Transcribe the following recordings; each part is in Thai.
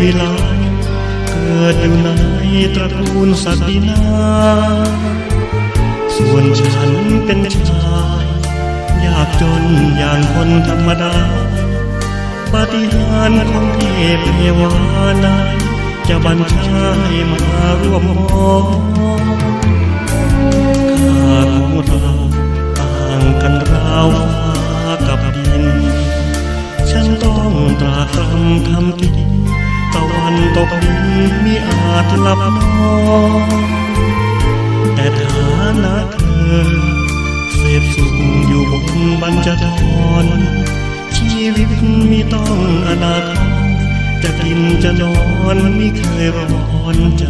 วิไลเกิดอยู่ในตระกูลศักดินา ส่วนฉันเป็นชายยากจนอย่างคนธรรมดา ปาฏิหาริย์ของเทพเทวานั้นจะบัญชาให้มาร่วมมองข้าของเราต่างกันราวฟ้ากับดิน ฉันต้องตรากตรำทำกิน วันตกดินมิอาจหลับนอนแต่ฐานะเธอ เสพสุขอยู่บนบัญจทรชีวิตมีต้องอนาถจะกินจะนอนไม่เคยร้อนใจ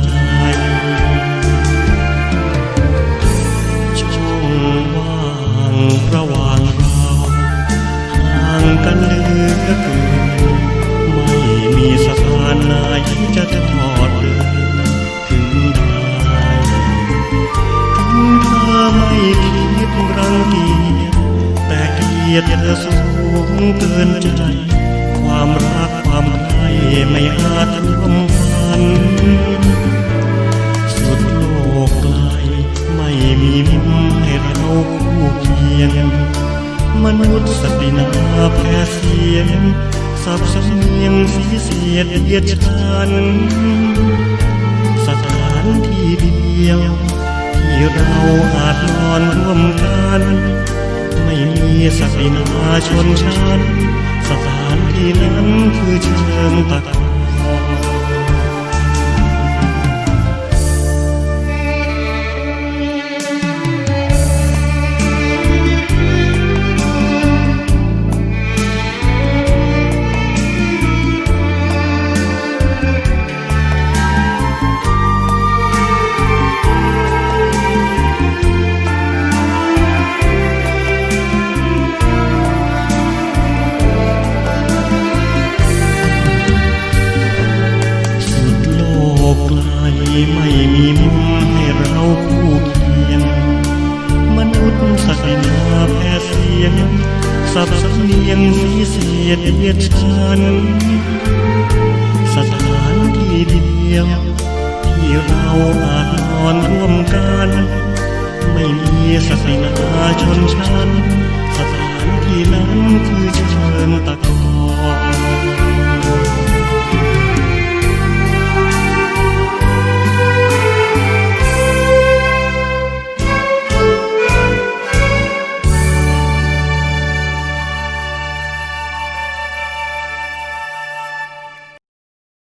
จะทอดเดินถึงได้ถึงเธอไม่คิดรังเกียจแต่เกียรติเธอสูงเกินใจ ความรักความใคร่ไม่อาจทำพัน สุดโลกไกลไม่มีมุมให้เราคู่เคียง มนุษย์สตินาแพ้เสียง สับสำเนียงสีเสียดเยียดฉันสถานที่เดียว ที่เราอาจนอนร่วมกัน ไม่มีศักดินาชนชั้นสถานที่นั้นคือเชิงตะกา กไกลไม่มีมุมให้เราคู่เคียง มนุษย์ศักนาแพ้เสียง สับสำเนียงสีเสียดเยียดฉัน สถานที่เดียว ที่เราอาจนอนร่วมกัน ไม่มีศักนาชนชั้น